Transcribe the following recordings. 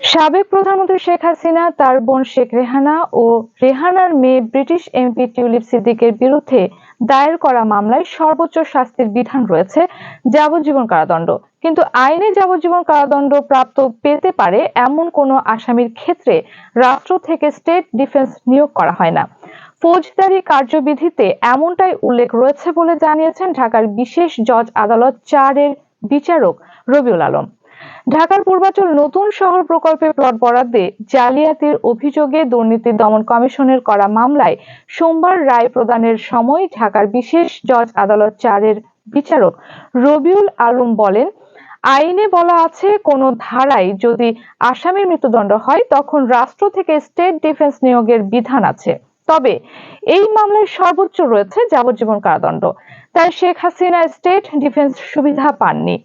সাবেক প্রধানমন্ত্রী শেখ হাসিনা, তার বোন শেখ রেহানা ও রেহানার মেয়ে ব্রিটিশ এমপি টিউলিপ সিদ্দিকের বিরুদ্ধে দায়ের করা মামলায় সর্বোচ্চ শাস্তির বিধান রয়েছে যাবজ্জীবন কারাদণ্ড। কিন্তু আইনে যাবজ্জীবন কারাদণ্ড প্রাপ্ত পেতে পারে এমন কোনো আসামির ক্ষেত্রে রাষ্ট্র থেকে স্টেট ডিফেন্স নিয়োগ করা হয় না। ফৌজদারি কার্যবিধিতে এমনটাই উল্লেখ রয়েছে বলে জানিয়েছেন ঢাকার বিশেষ জজ আদালত চারের বিচারক রবিউল আলম। ঢাকার পূর্বাচল নতুন শহর প্রকল্পে প্লট বরাদ্দে জালিয়াতির অভিযোগে দুর্নীতি দমন কমিশনের করা মামলায় সোমবার রায় প্রদানের সময় ঢাকার বিশেষ জজ আদালত চারের বিচারক রবিউল আলম বলেন, আইনে বলা আছে কোনো ধারায় যদি আসামির মৃত্যুদণ্ড হয়, তখন রাষ্ট্র থেকে স্টেট ডিফেন্স নিয়োগের বিধান আছে। তবে এই মামলায় সর্বোচ্চ রয়েছে যাবজ্জীবন কারাদণ্ড। তাই শেখ হাসিনা স্টেট ডিফেন্স সুবিধা পাননি।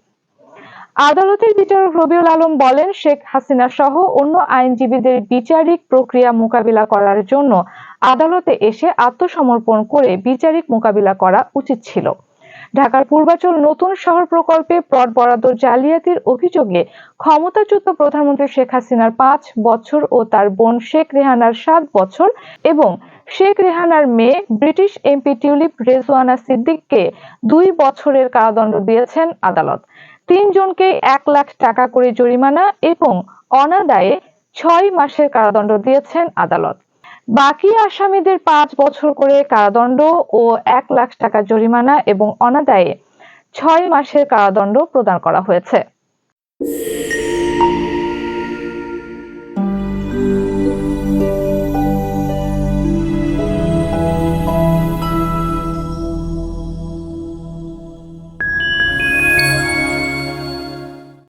আদালতের বিচারক রবিউল আলম বলেন, শেখ হাসিনা সহ অন্য আইনজীবীদের বিচারিক প্রক্রিয়া মোকাবিলা করার জন্য আদালতে এসে আত্মসমর্পণ করে বিচারিক মোকাবিলা করা উচিত ছিল। ঢাকার পূর্বাচল নতুন শহর প্রকল্পে প্লট বরাদ্দ জালিয়াতির অভিযোগে ক্ষমতাচ্যুত প্রধানমন্ত্রী শেখ হাসিনার পাঁচ বছর ও তার বোন শেখ রেহানার সাত বছর এবং শেখ রেহানার মেয়ে ব্রিটিশ এমপি টিউলিপ রেজওয়ানা সিদ্দিককে দুই বছরের কারাদণ্ড দিয়েছেন আদালত। তিনজনকে এক লাখ টাকা করে জরিমানা এবং অনাদায়ে ছয় মাসের কারাদণ্ড দিয়েছেন আদালত। বাকি আসামিদের পাঁচ বছর করে কারাদণ্ড ও এক লাখ টাকা জরিমানা এবং অনাদায়ে ছয় মাসের কারাদণ্ড প্রদান করা হয়েছে।